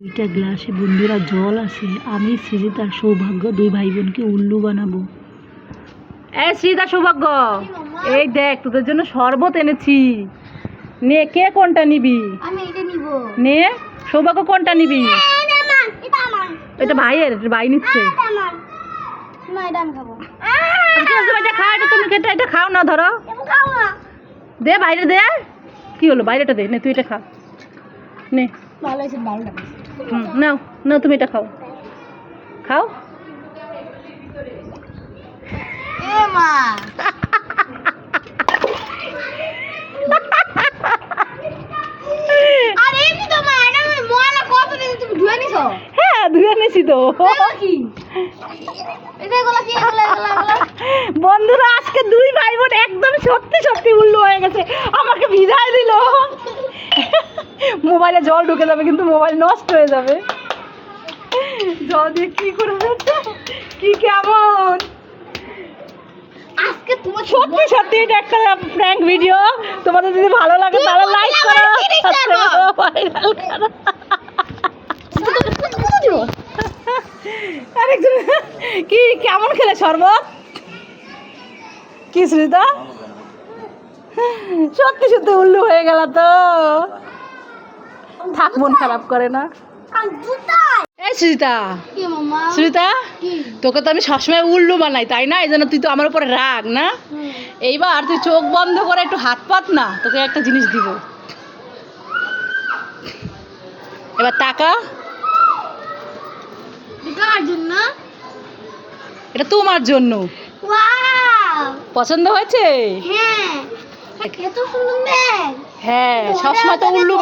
দুইটা গ্লাসে বন্ধুরা জল আছে। আমি সৃজিতার সৌভাগ্য দুই ভাই বোনকে উল্লু বানাবো। এই সৃজিতা সৌভাগ্য এই দেখ তোদের জন্য শরবত এনেছি। নে কে কোনটা নিবি? আমি এটা নিব। নে সৌভাগ্য কোনটা নিবি? এটা আমার এটা আমার। এটা ভাইয়ের ভাই নিচ্ছে। এটা না এটা খাও না ধরো। দে বাইরে দে। কি হলো? বাইরেটা দে নে তুই এটা খা। নে। ভালো হয়েছে ভালো লাগে হুম নাও নাও তুমি এটা খাও। খাও? হ্যাঁ ধুয়ে নিছি তো। বন্ধুরা আজকে দুই ভাই বোন একদম সত্যি সত্যি উল্লু হয়ে গেছে। আমাকে বিদায় দিল। মোবাইলে জল ঢুকে যাবে কিন্তু মোবাইল নষ্ট হয়ে যাবে। জল দিয়ে কি করে কি কেমন? আজকে তোমার সত্যি সত্যি এটা একটা প্র্যাঙ্ক ভিডিও তোমাদের যদি ভালো লাগে তাহলে লাইক করো। ভাইরাল করো। আরেকজন কি কেমন খেলে শরবত? কি শ্রীতা সত্যি সত্যি উল্লু হয়ে গেল তো। থাক মন খারাপ করে না। এই কি শ্রীতা তোকে তো আমি সবসময় উল্লু বানাই তাই না? এই জন্য তুই তো আমার উপরে রাগ না? এইবার তুই চোখ বন্ধ করে একটু হাত পাত না তোকে একটা জিনিস দিব। এবার টাকা এটা তোমার জন্য। পছন্দ হয়েছে? হ্যাঁ। এত সুন্দর হ্যাঁ সবসময় তো উল্লু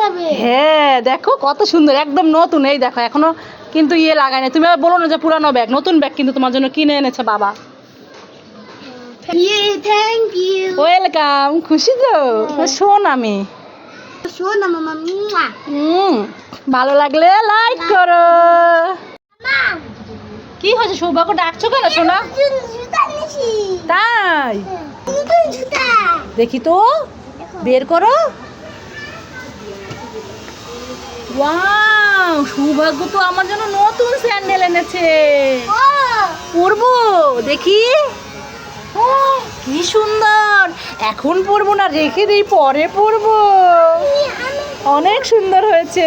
যাবে হ্যাঁ দেখো কত সুন্দর একদম নতুন। এই দেখো এখনও কিন্তু ইয়ে লাগাই না তুমি আবার বলো না যে পুরানো ব্যাগ নতুন ব্যাগ কিন্তু তোমার জন্য কিনে এনেছে বাবা। ওয়েলকাম খুশি তো? শোন আমি। ভালো লাগলে লাইক করো। কি হয়েছে সৌভাগ্য ডাকছো কেন শোনা তাই? দেখি তো। বের করো। ওয়াও সৌভাগ্য তো আমার জন্য নতুন স্যান্ডেল এনেছে। পরবো দেখি। কি সুন্দর। এখন পরবো না রেখে দিই পরে পরবো। অনেক সুন্দর হয়েছে।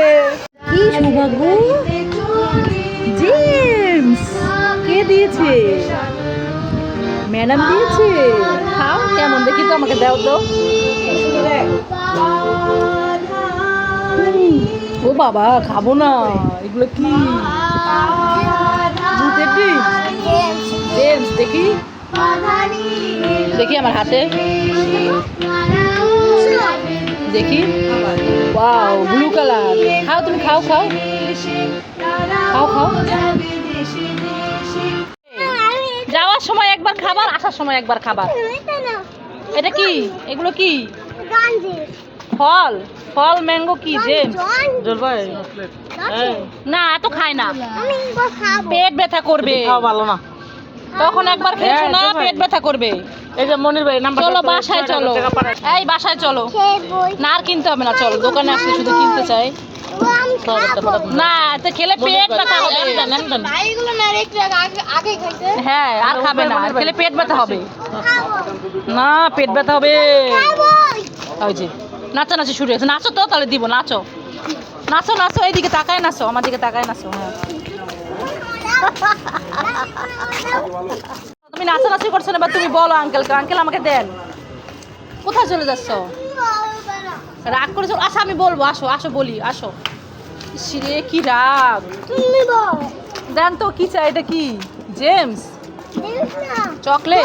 কি সৌভাগ্য। জেমস কে দিয়েছে? ম্যাডাম দিয়েছে। খাও কেমন দেখি তো আমাকে দাও তো ও বাবা, খাব না। এগুলো কি? দেখি? দেখি। আমার হাতে। দেখি। ওয়াও ব্লু কালার খাও তুমি, খাও খাও। খাও খাও। যাওয়ার সময় একবার খাবার, আসার সময় একবার খাবার। এটা কি? এগুলো কি? ফল ফল ম্যাঙ্গো কি যে না এত খায় না। পেট ব্যথা করবে। ভালো না। তখন একবার খেয়েছো না? হ্যাঁ, পেট ব্যথা করবে। এই যে মনির ভাই নাম্বার চলো বাসায় চলো। এই বাসায় চলো। না আর কিনতে হবে না চলো। দোকানে আসলে শুধু কিনতে চাই। না তো খেলে পেট ব্যথা হবে। হ্যাঁ আর খাবে না। আর খেলে পেট ব্যথা হবে। না পেট ব্যথা হবে। ওই যে। নাচানাচি শুরু হয়েছে। নাচো তো তাহলে দিব। নাচো। নাচো নাচো এইদিকে তাকায় নাচো। আমার দিকে তাকায় নাচো হ্যাঁ। তুমি নাচানাচি করছ না তুমি বলো আঙ্কেলকে আঙ্কেল আমাকে দেন। কোথায় চলে যাচ্ছ? রাগ করে চলো আচ্ছা আমি বলব, আসো আসো, বলি, আসো। সিরে কি রাগ। দেন তো, কি চাই, এটা কি? জেমস চকলেট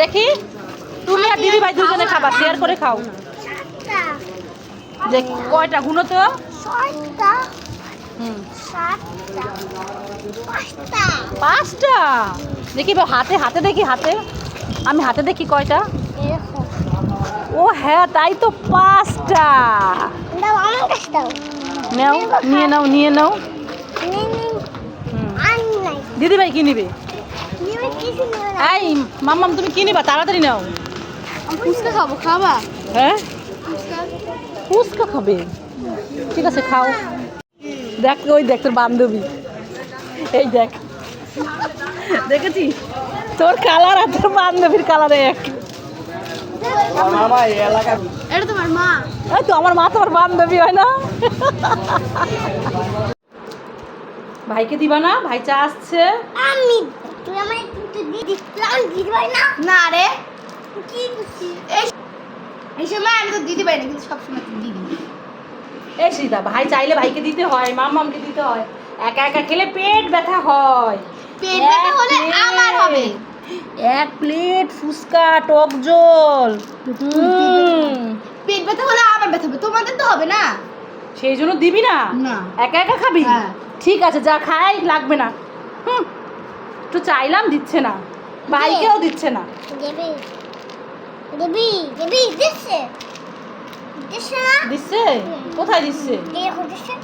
দেখি, তুমি আর দিদি ভাই দুজনে খাবার শেয়ার করে খাও। দেখ কয়টা? গুনো তো। পাঁচটা। দেখি হাতে হাতে দেখি হাতে। আমি হাতে দেখি কয়টা? ও হ্যাঁ তাই তো পাঁচটা। নাও নিয়ে নাও। নিয়ে নাও। দিদি ভাই কি নিবে? এই মাম্মাম তুমি কি নিবা? তাড়াতাড়ি নাও। ফুচকা খাব খাবা? হ্যাঁ? ফুচকা খাবে। ঠিক আছে খাও। দেখ ওই দেখ তোর বান্ধবী। এই দেখ। দেখেছি? তোর কালার আর তোর বান্ধবীর কালার এক। এটা তোমার মা। এই তো আমার মা তোমার বান্ধবী হয় না? ভাইকে দিবা না? ভাই চা আসছে। আমি তুই আমায় একটু দিদি আমি দিদি পাই না। না রে। কি করছিস? এই সময় আমি তো না কিন্তু সবসময় দিদি এই সীতা ভাই চাইলে ভাইকে দিতে হয় মামামকে দিতে হয়। একা একা খেলে পেট ব্যথা হয়। পেট ব্যথা হলে আমার হবে। এক প্লেট ফুচকা টক জল। পেট ব্যথা হলে আমার ব্যথা হবে তোমাদের তো হবে না। সেই জন্য দিবি না? না। একা একা খাবি? হ্যাঁ। ঠিক আছে যা খাই লাগবে না। হুম। একটু চাইলাম দিচ্ছে না। ভাইকেও দিচ্ছে না। দেবি দেবি দিচ্ছে দিচ্ছে না? দিচ্ছে কোথায় দিচ্ছে দেখো দিচ্ছে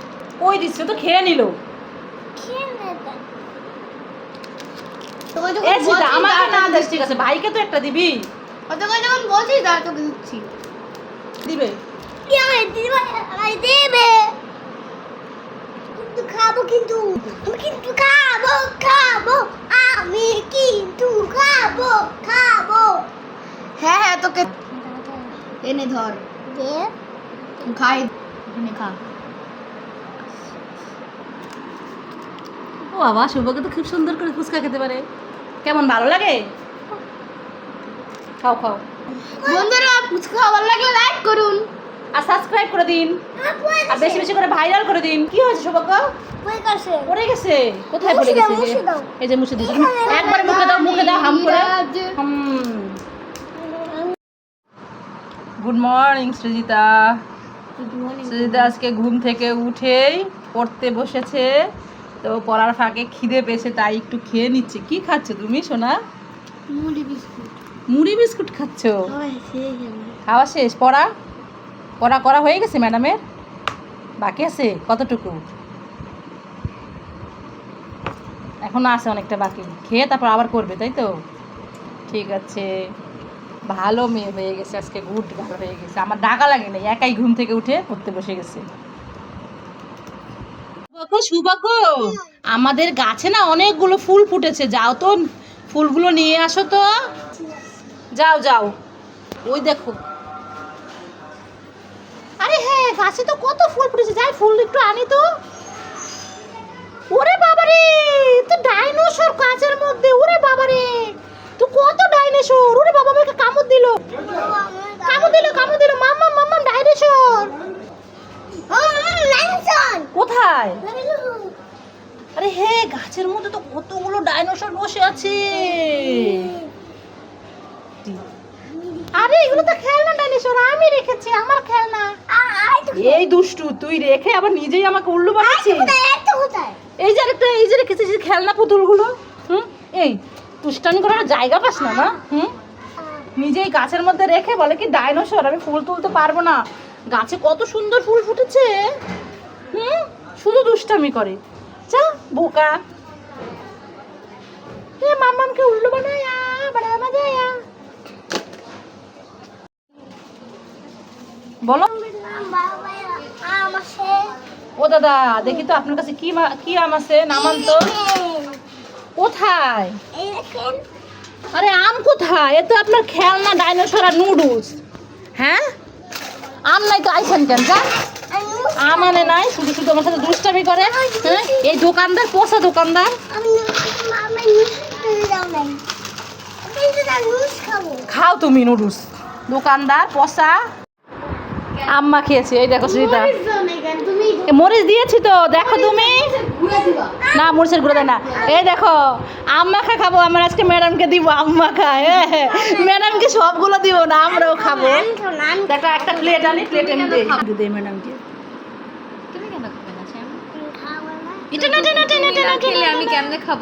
ওই দিচ্ছে তো খেয়ে নিল। খেয়ে নেবে। এ সীতা আমাকে না দিস ঠিক আছে ভাইকে তো একটা দিবি। তোকে যখন বলছিস তাহলে তোকে দিচ্ছি। দিবে। কি আমার দিদি আমায় দেবে। কিন্তু খাব কিন্তু আমি কিন্তু খাব খাব। আমি কিন্তু খাব খাব। হ্যাঁ হ্যাঁ তোকে এনে ধর। দে। খাই এনে খা। ও বাবা শুভকে তো খুব সুন্দর করে ফুচকা খেতে পারে। কেমন ভালো লাগে? খাও খাও। বন্ধুরা ফুচকা ভালো লাগলে লাইক করুন আর সাবস্ক্রাইব করে দিন। আর বেশি বেশি করে ভাইরাল করে দিন। কি হয়েছে সৌভাগ্য পড়ে গেছে। কোথায় পড়ে গেছে এই যে? মুছে দিচ্ছি একবার মুখে দাও মুখে দাও হাম করে। গুড মর্নিং সৃজিতা সৃজিতা আজকে ঘুম থেকে উঠেই পড়তে বসেছে। তো পড়ার ফাঁকে খিদে পেয়েছে তাই একটু খেয়ে নিচ্ছে। কি খাচ্ছ তুমি সোনা? মুড়ি বিস্কুট। মুড়ি বিস্কুট খাচ্ছ? খাওয়া শেষ? পড়া? পড়া করা হয়ে গেছে ম্যাডামের? বাকি আছে? কতটুকু? এখনও আছে অনেকটা বাকি। খেয়ে তারপর আবার করবে তাই তো? ঠিক আছে। ভালো মেয়ে হয়ে গেছে, আজকে গুড ভালো হয়ে গেছে। আমার ডাকা লাগে না একাই ঘুম থেকে উঠে পড়তে বসে গেছে। সুভাগ্য আমাদের গাছে না অনেকগুলো ফুল ফুটেছে, যাও তো, ফুলগুলো নিয়ে আসো তো। যাও যাও। ওই দেখো। আরে হ্যাঁ গাছে তো কত ফুল ফুটেছে, যাই ফুল একটু আনি তো। ওরে বাবারে, তো ডাইনোসর গাছের মধ্যে, ওরে বাবারে। তো কত ডাইনোসর? ওরে বাবা আমাকে কামড় দিল। কামড় দিল কামড় দিল। Mamma mamma dinosaur. কোথায়? আরে হ্যাঁ গাছের মধ্যে তো কতগুলো ডাইনোসর বসে আছে। আরে এগুলো তো খেলনা ডাইনোসর আমি রেখেছি আমার খেলনা। এই দুষ্টু তুই রেখে আবার নিজেই আমাকে উল্লু বানাচ্ছিস? এই যে একটা এই যে রেখেছিস খেলনা পুতুলগুলো হুম? এই তুষ্টানি করার জায়গা পাস না না হুম? নিজেই গাছের মধ্যে রেখে বলে কি ডাইনোসর আমি ফুল তুলতে পারব না। গাছে কত সুন্দর ফুল ফুটেছে। হুম? শুধু দুষ্টামি করে। যা বোকা। এ মামামকে উল্লু বানায়া বড় মজায়া বলো। ও দাদা দেখি তো আপনার কাছে কি কি আম আছে? নামান তো। কোথায়? আরে আম কোথায়? এ তো আপনার খেলনা ডাইনোসর আর নুডলস। হ্যাঁ? আম নাই তো আইছেন কেন? আম আনে নাই শুধু শুধু আমার সাথে দুষ্টামি করে। হ্যাঁ? এই দোকানদার পোষা দোকানদার। খাও তুমি নুডলস। দোকানদার পচা আম্মা খেয়েছি এই দেখো সুজিতা। মরিচ দিয়েছি তো দেখো তুমি। না মরিচের গুঁড়ো দেয় না। এই দেখো আম্মা খা খাব আমার আজকে ম্যাডামকে দিব আম্মা খা ম্যাডামকে সবগুলো দিব না আমরাও খাব। একটা প্লেট আনি প্লেট এনে দে দে ম্যাডামকে তুমি কেন খাবে না শ্যাম এটা না এটা না এটা না, এটা না, খেলে আমি কেমনে খাব?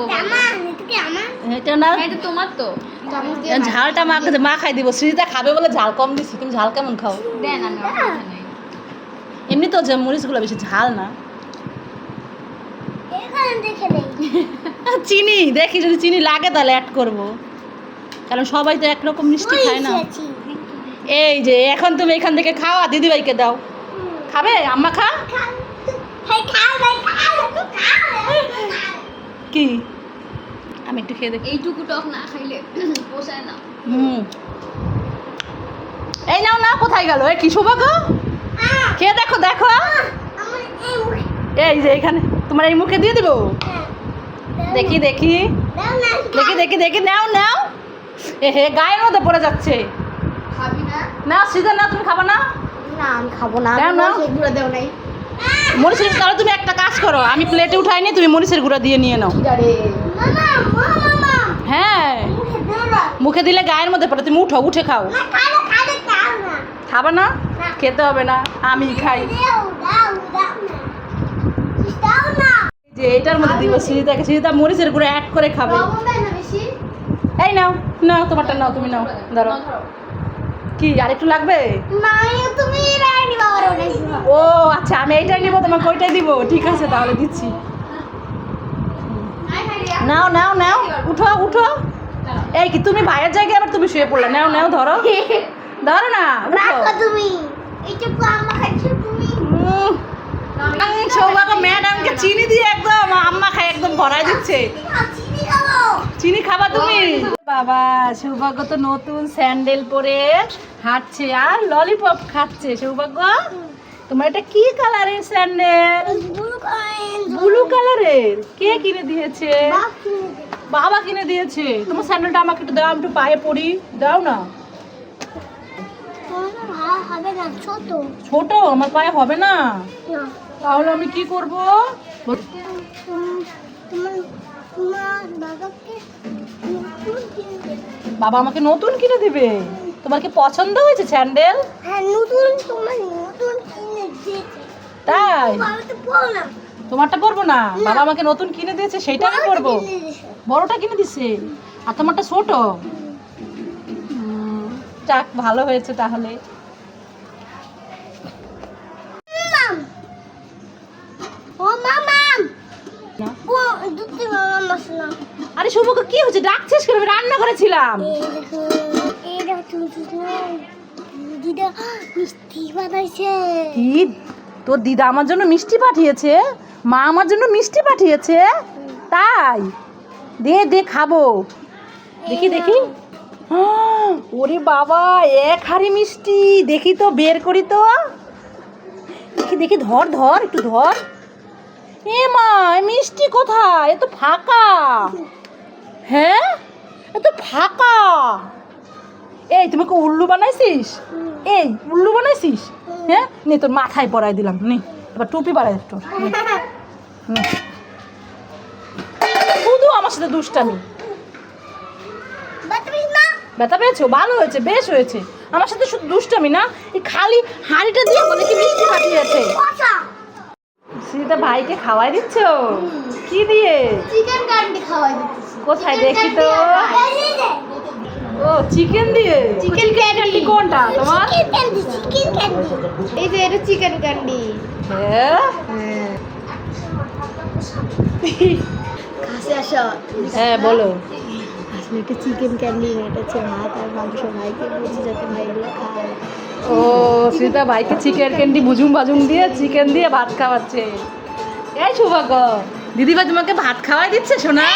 এটা না। হ্যাঁ, এটা তোমার তো। ঝালটা মা মা খাই দিব। সৃজিতা খাবে বলে ঝাল কম দিছি। তুমি ঝাল কেমন খাও? দেন আমি এমনি তো যে মরিচগুলো বেশি ঝাল না। চিনি দেখি যদি চিনি লাগে তাহলে অ্যাড করব। কারণ সবাই তো একরকম মিষ্টি খায় না। এই যে এখন তুমি এখান থেকে খাওয়া দিদিভাইকে দাও। খাবে? আম্মা খা? হ্যাঁ কি? আমি একটু খেয়ে দেখি। এইটুকু টক না খাইলে পোষায় না। হুম। এই নাও না কোথায় গেল? এ কি সৌভাগ্য খেয়ে দেখো দেখো। এই যে এখানে তোমার এই মুখে দিয়ে দেবো? দেখি দেখি। দেখি দেখি দেখি নাও নাও। এ হে গায়ের মধ্যে পড়ে যাচ্ছে। খাবি না? না সিজন না তুমি খাবা না? না আমি খাব না। দাও না দেও নাই। মরিচের তাহলে তুমি একটা কাজ করো, আমি প্লেটে উঠাইনি তুমি মরিচের গুঁড়া দিয়ে নিয়ে নাও। হ্যাঁ। মুখে দিলে গায়ের মধ্যে পড়ে, তুমি উঠো, উঠে খাও। খাবে না? খেতে হবে না, আমি খাই। যে এটার মধ্যে দিব সিরিতাকে সিরিতা মরিচের গুঁড়ো অ্যাড করে খাবে। এই নাও নাও, তোমারটা নাও, তুমি নাও, ধরো। কি আরেকটু লাগবে? তুমি ও আচ্ছা আমি এইটাই নিবো তোমাকে ওইটাই দিব। ঠিক আছে তাহলে দিচ্ছি। নাও নাও নাও উঠো উঠো। এই কি তুমি ভাইয়ের জায়গায় আবার তুমি শুয়ে পড়লে? নাও নাও ধরো। ধরো না তুমি। সৌভাগ্য ম্যাডামকে চিনি দিয়ে একদম আম্মা খাই একদম ভরাই দিচ্ছে। খাব। চিনি খাবা তুমি? বাবা সৌভাগ্য তো নতুন স্যান্ডেল পরে হাঁটছে আর ললিপপ খাচ্ছে সৌভাগ্য। তোমার এটা কি কালারের স্যান্ডেল? ব্লু কালারের। কে কিনে দিয়েছে। বাবা কিনে দিয়েছে। তোমার স্যান্ডেলটা আমাকে একটু দাও আমি একটু পায়ে পড়ি। দাও না। ছোট ছোট আমার পায়ে হবে না? না। তাহলে আমি কি করব? বাবা আমাকে নতুন কিনে দিবে। তোমার কি পছন্দ হয়েছে স্যান্ডেল? হ্যাঁ নতুন তোমার নতুন কিনে দিয়েছে। তাই? তোমারটা পরবো না? বাবা আমাকে নতুন কিনে দিয়েছে সেইটা আমি পরবো। বড়টা কিনে দিছে আর তোমারটা ছোট? যাক ভালো হয়েছে তাহলে মাম ও মামাম না? ও দুটি মামাম মশলা আরে শুভকে কি হচ্ছে ডাকছিস কেন? রান্না করেছিলাম তোর দিদা আমার জন্য মিষ্টি পাঠিয়েছে? মা আমার জন্য মিষ্টি পাঠিয়েছে? তাই? দে দে, খাব। দেখি দেখি। ওরে বাবা, এক হাড়ি মিষ্টি। দেখি তো, বের করি তো। দেখি দেখি, ধর ধর, একটু ধর। এ মা মিষ্টি কোথায়? এ তো ফাঁকা। হ্যাঁ? এ তো ফাঁকা। এই তুমি কি উল্লু বানাইছিস? এই উল্লু বানাইছিস? হ্যাঁ? নে তোর মাথায় পরাই দিলাম। নে এবার টুপি নে, নে। শুধু আমার সাথে দুষ্টামি। ব্যথা পেয়েছ? ভালো হয়েছে বেশ হয়েছে। আমার সাথে শুধু দুষ্টামি না এই খালি হাঁড়িটা দিয়ে বলে কি মিষ্টি পাঠিয়েছে। সেটা ভাইকে খাওয়াই দিচ্ছ? কি দিয়ে? চিকেন ক্যান্ডি খাওয়াই দিতেছি কোথায় দেখি তো? ও চিকেন দিয়ে? চিকেন ক্যান্ডি কোনটা তোমার? চিকেন ক্যান্ডি এই যে এটা চিকেন ক্যান্ডি হ্যাঁ? কাছে আসো। হ্যাঁ বলো। আসলে একটা চিকেন ক্যান্ডি এটা হচ্ছে ভাত আর মাংস। ভাইকে বলছি যাতে ভাই এগুলো খায়। ও সীতা ভাইকে চিকেন ক্যান্ডি বুঝুম বাজুম দিয়ে চিকেন দিয়ে ভাত খাওয়াচ্ছে। এই সৌভাগ্য দিদিভাই তোমাকে ভাত খাওয়াই দিচ্ছে শোনা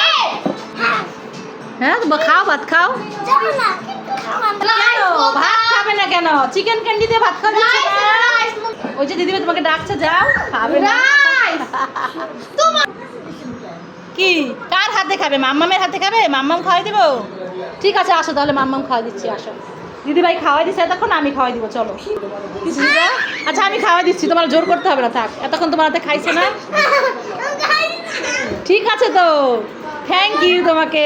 হ্যাঁ তো খাও ভাত খাও। ভাত খাবে না কেন? চিকেন ক্যান্ডি দিয়ে ভাত খাওয়া দিচ্ছে ওই যে দিদিভাই তোমাকে ডাকছে, যাও, খাবে না। কি? কার হাতে খাবে? মাম্মামের হাতে খাবে? মাম্মাম খাওয়াই দিব? ঠিক আছে, আসো তাহলে মাম্মাম খাওয়াই দিচ্ছি, আসো। দিদিভাই খাওয়াই দিচ্ছে এতক্ষণ আমি খাওয়াই দিব চলো। আচ্ছা আমি খাওয়াই দিচ্ছি তোমার জোর করতে হবে না থাক। এতক্ষণ তোমার হাতে খাইছে না। ঠিক আছে তো। থ্যাংক ইউ তোমাকে।